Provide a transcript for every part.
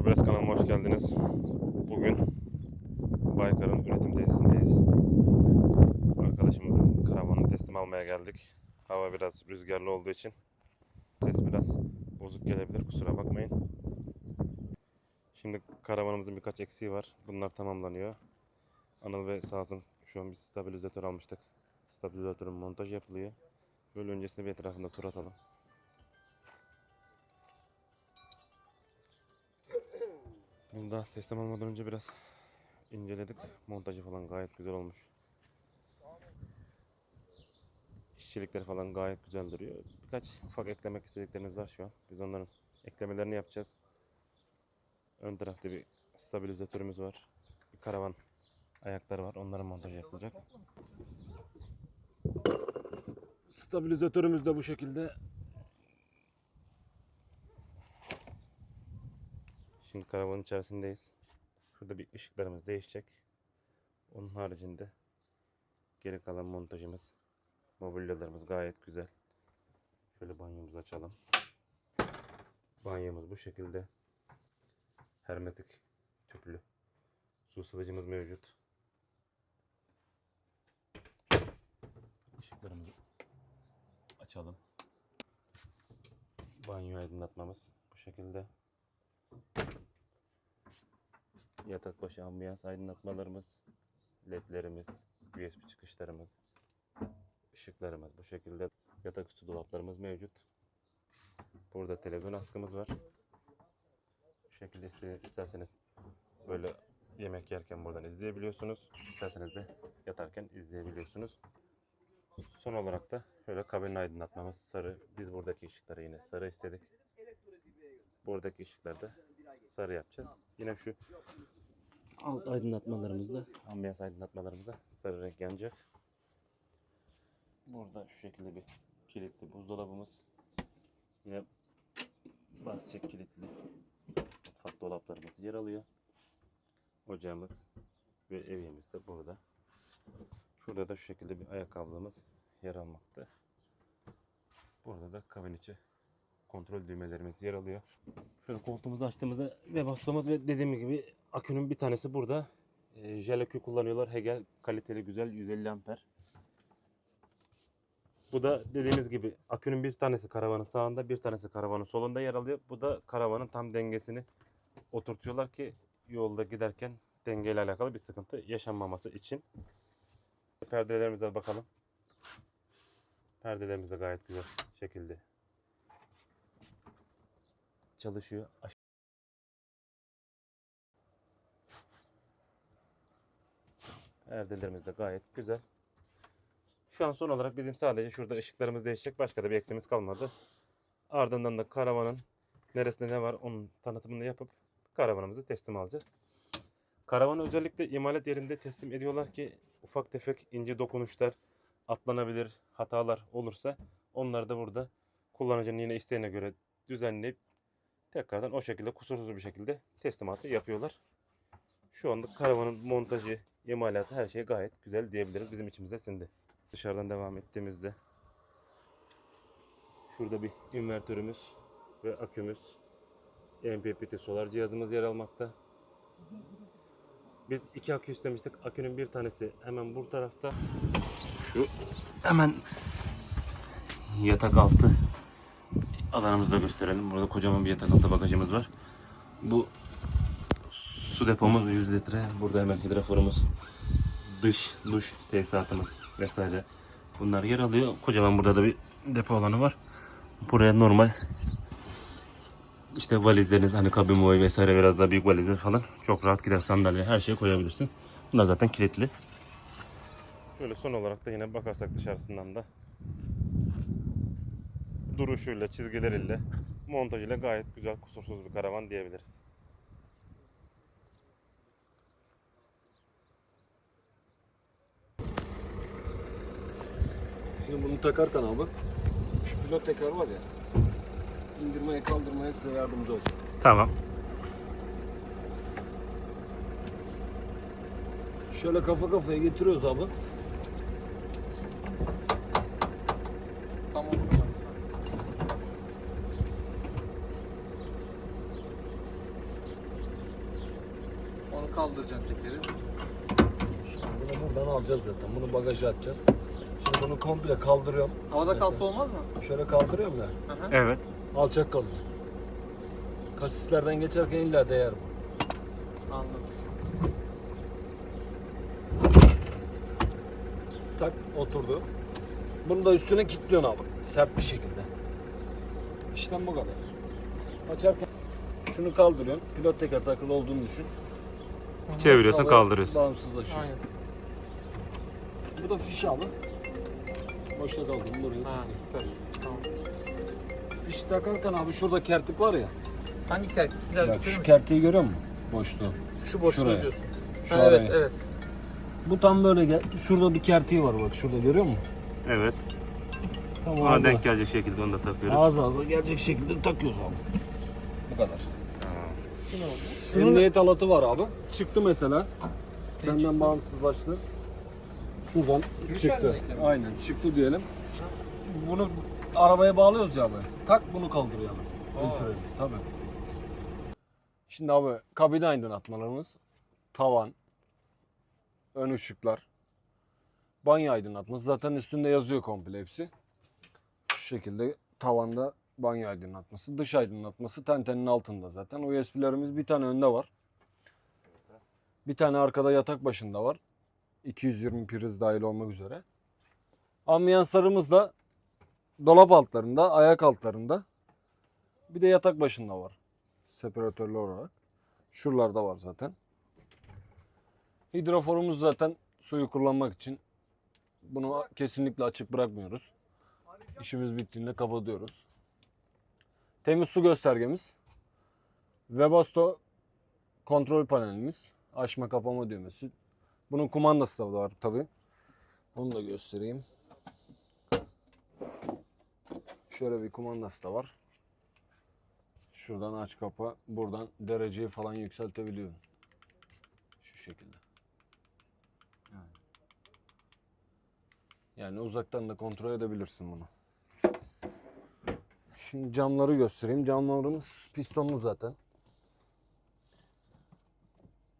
Motobres kanalıma hoş geldiniz. Bugün Baykar'ın üretim tesisindeyiz. Arkadaşımızın karavanını teslim almaya geldik. Hava biraz rüzgarlı olduğu için ses biraz bozuk gelebilir kusura bakmayın. Şimdi karavanımızın birkaç eksiği var. Bunlar tamamlanıyor. Anıl Bey sağ şu an bir stabilizatör almıştık. Stabilizatörün montajı yapılıyor. Böyle öncesinde bir etrafında tur atalım. Bunu da teslim almadan önce biraz inceledik. Montajı falan gayet güzel olmuş. İşçilikleri falan gayet güzel duruyor. Birkaç ufak eklemek istediklerimiz var şu an. Biz onların eklemelerini yapacağız. Ön tarafta bir stabilizatörümüz var. Bir karavan ayakları var. Onların montajı yapılacak. Stabilizatörümüz de bu şekilde. Şimdi karavanın içerisindeyiz. Şurada bir ışıklarımız değişecek. Onun haricinde geri kalan montajımız, mobilyalarımız gayet güzel. Şöyle banyomuzu açalım. Banyomuz bu şekilde. Hermetik tüplü. Su ısıtıcımız mevcut. Işıklarımızı açalım. Banyo aydınlatmamız bu şekilde. Yatak başı ambiyans aydınlatmalarımız, ledlerimiz, USB çıkışlarımız, ışıklarımız bu şekilde. Yatak üstü dolaplarımız mevcut. Burada televizyon askımız var. Bu şekilde iste- isterseniz böyle yemek yerken buradan izleyebiliyorsunuz. İsterseniz de yatarken izleyebiliyorsunuz. Son olarak da şöyle kabin aydınlatmamız sarı. Biz buradaki ışıkları yine sarı istedik. Buradaki ışıkları da sarı yapacağız. Yine şu alt aydınlatmalarımızda, ambiyans aydınlatmalarımızda sarı renk yanacak. Burada şu şekilde bir kilitli buzdolabımız. Yine basçek kilitli mutfak dolaplarımız yer alıyor. Ocağımız ve evimiz de burada. Şurada da şu şekilde bir ayakkabılığımız yer almakta. Burada da kabin içi kontrol düğmelerimiz yer alıyor. Şöyle koltuğumuzu açtığımızda ve bastığımız ve dediğim gibi akünün bir tanesi burada. E, jel akü kullanıyorlar. Hegel kaliteli güzel 150 amper. Bu da dediğimiz gibi akünün bir tanesi karavanın sağında bir tanesi karavanın solunda yer alıyor. Bu da karavanın tam dengesini oturtuyorlar ki yolda giderken dengeyle alakalı bir sıkıntı yaşanmaması için. Perdelerimize bakalım. Perdelerimiz de gayet güzel şekilde çalışıyor. Perdelerimiz de gayet güzel. Şu an son olarak bizim sadece şurada ışıklarımız değişecek. Başka da bir eksiğimiz kalmadı. Ardından da karavanın neresinde ne var onun tanıtımını yapıp karavanımızı teslim alacağız. Karavanı özellikle imalat yerinde teslim ediyorlar ki ufak tefek ince dokunuşlar atlanabilir hatalar olursa onları da burada kullanıcının yine isteğine göre düzenleyip tekrardan o şekilde kusursuz bir şekilde teslimatı yapıyorlar. Şu anda karavanın montajı, imalatı her şey gayet güzel diyebiliriz. Bizim içimize sindi. Dışarıdan devam ettiğimizde şurada bir invertörümüz ve akümüz MPPT solar cihazımız yer almakta. Biz iki akü istemiştik. Akünün bir tanesi hemen bu tarafta. Şu hemen yatak altı alanımızı da gösterelim. Burada kocaman bir yatak altı bagajımız var. Bu su depomuz 100 litre. Burada hemen hidroforumuz, dış duş tesisatımız vesaire. Bunlar yer alıyor. Kocaman burada da bir depo alanı var. Buraya normal işte valizleriniz hani kabin boyu vesaire biraz daha büyük valizler falan çok rahat gider sandalye her şeyi koyabilirsin. Bunlar zaten kilitli. Şöyle son olarak da yine bakarsak dışarısından da duruşuyla, çizgileriyle, montajıyla gayet güzel, kusursuz bir karavan diyebiliriz. Şimdi bunu takarken abi şu pilot tekrar var ya indirmeye kaldırmaya size yardımcı olacak. Tamam. Şöyle kafa kafaya getiriyoruz abi. Buradan alacağız zaten. Bunu bagaja atacağız. Şimdi bunu komple kaldırıyorum. Havada kalsa olmaz mı? Şöyle kaldırıyorum ya. Hı. Evet. Alçak kalıyor. Kasislerden geçerken illa değer bu. Anladım. Tak oturdu. Bunu da üstüne kilitliyorsun abi. Sert bir şekilde. İşlem bu kadar. Açarken şunu kaldırıyorsun. Pilot teker takılı olduğunu düşün. Çeviriyorsun Havaya kaldırıyorsun. Bağımsızlaşıyor. Aynen. Bu da fiş abi. Boşta kaldım buraya. Ha süper. Tamam. Fiş takarken abi şurada kertik var ya. Hangi kertik? Biraz Bak şu kertiği görüyor musun? Boşluğu. Şu boşluğu şuraya. diyorsun. Şu Ha, evet evet. Bu tam böyle gel. Şurada bir kertiği var bak şurada görüyor musun? Evet. Tam Ona ağza, denk gelecek şekilde onu da takıyoruz. ağza ağza gelecek şekilde takıyoruz abi. Bu kadar. Şunu- Emniyet halatı var abi. Çıktı mesela. Senden bağımsızlaştı. Şuradan Sürüş çıktı. halindeyken mi? Aynen çıktı diyelim. Bunu arabaya bağlıyoruz ya abi. Tak bunu kaldırıyor abi. El Aa. freni tabii. Şimdi abi kabine aydınlatmalarımız, tavan, ön ışıklar, banyo aydınlatması zaten üstünde yazıyor komple hepsi. Şu şekilde tavanda banyo aydınlatması, dış aydınlatması tentenin altında zaten. USB'lerimiz bir tane önde var. Bir tane arkada yatak başında var. 220 priz dahil olmak üzere. Ambiyanslarımız da dolap altlarında, ayak altlarında. Bir de yatak başında var. Separatörlü olarak. Şuralarda var zaten. Hidroforumuz zaten suyu kullanmak için. Bunu kesinlikle açık bırakmıyoruz. İşimiz bittiğinde kapatıyoruz. Temiz su göstergemiz. Webasto kontrol panelimiz. Açma kapama düğmesi. Bunun kumandası da var tabi. Onu da göstereyim. Şöyle bir kumandası da var. Şuradan aç kapa. Buradan dereceyi falan yükseltebiliyorum. Şu şekilde. Yani uzaktan da kontrol edebilirsin bunu. Şimdi camları göstereyim. Camlarımız pistonlu zaten.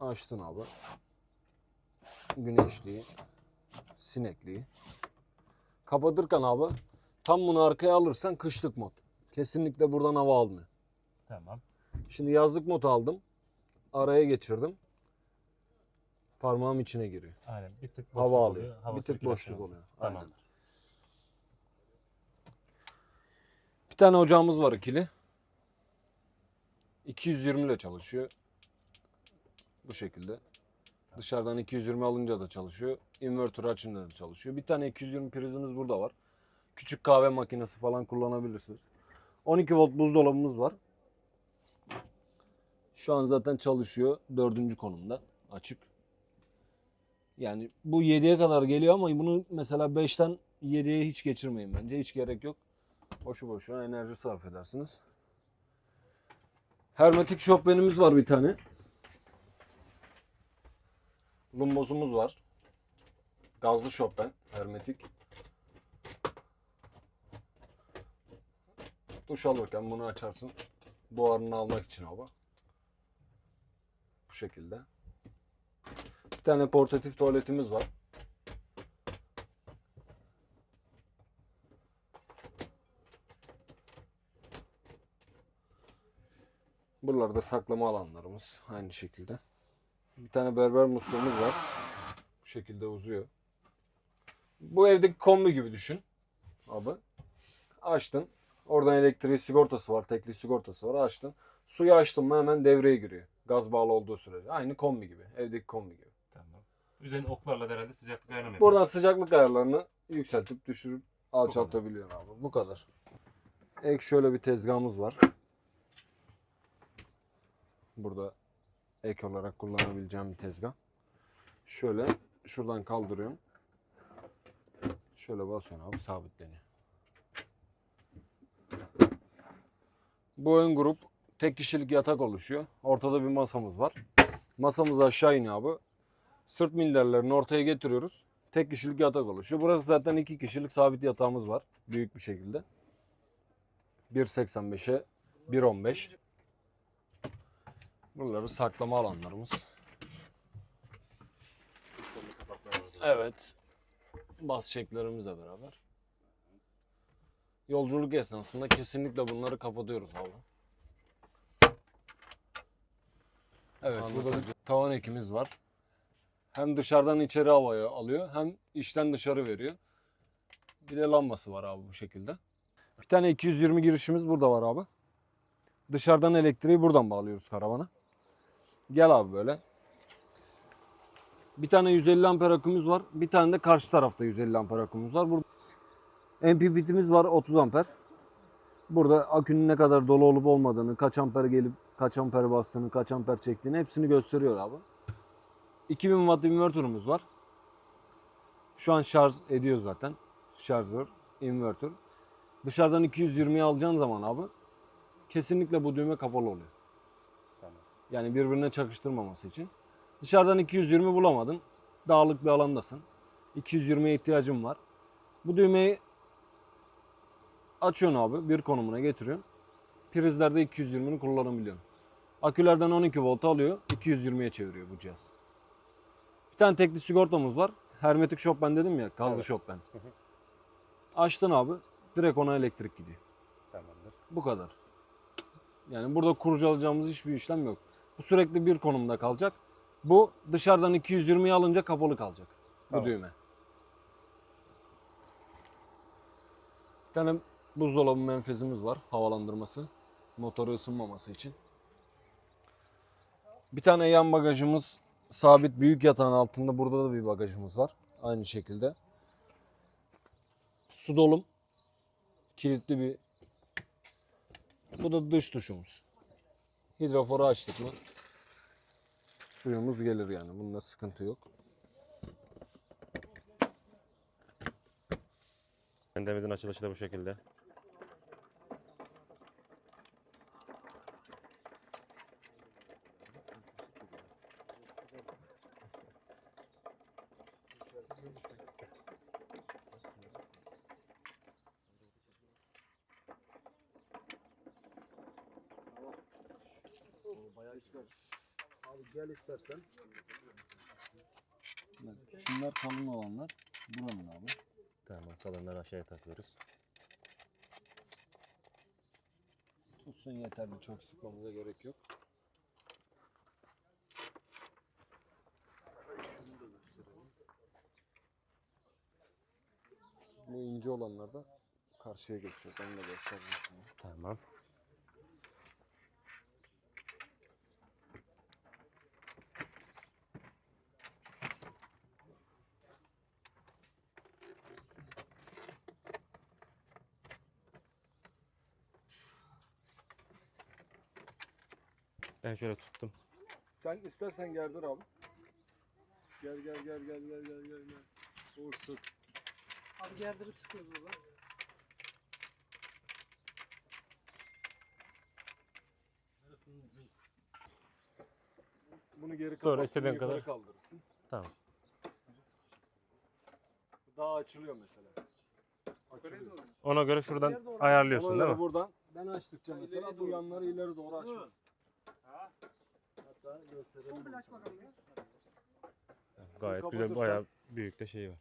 Açtın abi. Güneşliği, sinekliği. Kapatırken abi tam bunu arkaya alırsan kışlık mod. Kesinlikle buradan hava almıyor. Tamam. Şimdi yazlık mod aldım. Araya geçirdim. Parmağım içine giriyor. Aynen. Bir tık boşluk Hava oluyor, alıyor. hava bir tık boşluk oluyor. Tamam. Aynen. Bir tane ocağımız var ikili. 220 ile çalışıyor. Bu şekilde. Dışarıdan 220 alınca da çalışıyor. Inverter açınca da çalışıyor. Bir tane 220 prizimiz burada var. Küçük kahve makinesi falan kullanabilirsiniz. 12 volt buzdolabımız var. Şu an zaten çalışıyor. Dördüncü konumda. Açık. Yani bu 7'ye kadar geliyor ama bunu mesela 5'ten 7'ye hiç geçirmeyin bence. Hiç gerek yok. Boşu boşuna enerji sarf edersiniz. Hermetik şofbenimiz var bir tane. Lumbozumuz var. Gazlı şofben. Hermetik. Duş alırken bunu açarsın. Buharını almak için hava. Bu şekilde. Bir tane portatif tuvaletimiz var. Buralarda saklama alanlarımız aynı şekilde. Bir tane berber musluğumuz var. Bu şekilde uzuyor. Bu evdeki kombi gibi düşün. Abi. Açtın. Oradan elektriği sigortası var. Tekli sigortası var. Açtın. Suyu açtın mı hemen devreye giriyor. Gaz bağlı olduğu sürece. Aynı kombi gibi. Evdeki kombi gibi. Tamam. Üzerine oklarla da herhalde sıcaklık ayarlamıyor. Buradan sıcaklık ayarlarını yükseltip düşürüp alçaltabiliyor abi. Bu kadar. Ek şöyle bir tezgahımız var. Burada ek olarak kullanabileceğim bir tezgah. Şöyle şuradan kaldırıyorum. Şöyle basıyorsun abi sabitleniyor. Bu ön grup tek kişilik yatak oluşuyor. Ortada bir masamız var. Masamız aşağı iniyor abi. Sırt minderlerini ortaya getiriyoruz. Tek kişilik yatak oluşuyor. Burası zaten iki kişilik sabit yatağımız var. Büyük bir şekilde. 1.85'e 1.15. Buraları saklama alanlarımız. Evet. Bas çeklerimizle beraber. Yolculuk esnasında kesinlikle bunları kapatıyoruz abi. Evet burada bir tavan ekimiz var. Hem dışarıdan içeri havayı alıyor hem içten dışarı veriyor. Bir de lambası var abi bu şekilde. Bir tane 220 girişimiz burada var abi. Dışarıdan elektriği buradan bağlıyoruz karavana. Gel abi böyle. Bir tane 150 amper akümüz var. Bir tane de karşı tarafta 150 amper akümüz var. Burada MPPT'miz var 30 amper. Burada akünün ne kadar dolu olup olmadığını, kaç amper gelip kaç amper bastığını, kaç amper çektiğini hepsini gösteriyor abi. 2000 watt invertörümüz var. Şu an şarj ediyor zaten. Şarjör, invertör. Dışarıdan 220'yi alacağın zaman abi kesinlikle bu düğme kapalı oluyor. Yani birbirine çakıştırmaması için. Dışarıdan 220 bulamadın. Dağlık bir alandasın. 220'ye ihtiyacın var. Bu düğmeyi açıyorsun abi. Bir konumuna getiriyorsun. Prizlerde 220'ni kullanabiliyorsun. Akülerden 12 volt alıyor. 220'ye çeviriyor bu cihaz. Bir tane tekli sigortamız var. Hermetik Chopin dedim ya. Gazlı Evet. Chopin. Açtın abi. Direkt ona elektrik gidiyor. Tamamdır. Bu kadar. Yani burada kurcalayacağımız hiçbir işlem yok. Bu sürekli bir konumda kalacak. Bu dışarıdan 220'yi alınca kapalı kalacak. Bu Tamam. düğme. Bir tane buzdolabı menfezimiz var. Havalandırması. Motoru ısınmaması için. Bir tane yan bagajımız sabit büyük yatağın altında. Burada da bir bagajımız var. Aynı şekilde. Su dolum. Kilitli bir bu da dış duşumuz. Hidroforu açtık mı suyumuz gelir yani. Bunda sıkıntı yok. Kendimizin açılışı da bu şekilde. Gel istersen. Şunlar kalın olanlar buranın abi. Tamam. Kalanları aşağıya takıyoruz. Tutsun yeterli. Çok sıkmamıza gerek yok. Bu ince olanlar da karşıya geçiyor. Ben de göstereyim. Tamam. Ben şöyle tuttum. Sen istersen gerdir abi. Gel gel gel gel gel gel gel gel. Sık. Abi gerdirip sıkıyoruz burada. Bunu geri Sonra kapattın, istediğin kadar. kaldırırsın. Tamam. Daha açılıyor mesela. Açılıyor. Ona göre şuradan ayarlıyorsun değil mi? buradan ben açtıkça mesela bu yanları ileri doğru açıyorum. Hatta gösterelim. ben sana. Gayet güzel. kapatırsan- Bayağı büyük de şeyi var.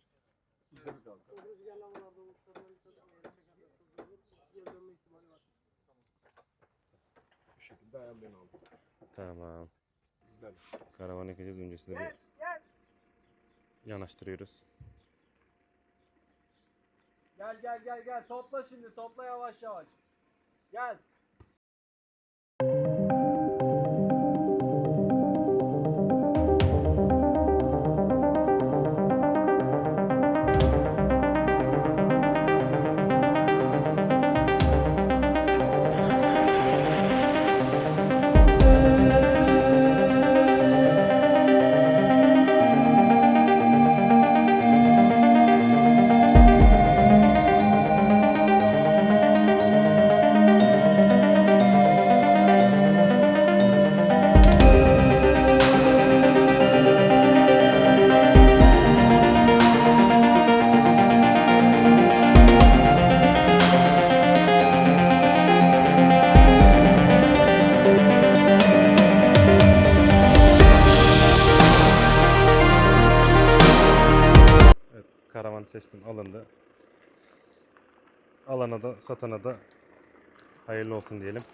Bu şekilde ayarlayın abi. Tamam. Güzel. Karavan ekeceğiz öncesinde bir yanaştırıyoruz. Gel gel gel gel topla şimdi topla yavaş yavaş. Gel. Satana da hayırlı olsun diyelim.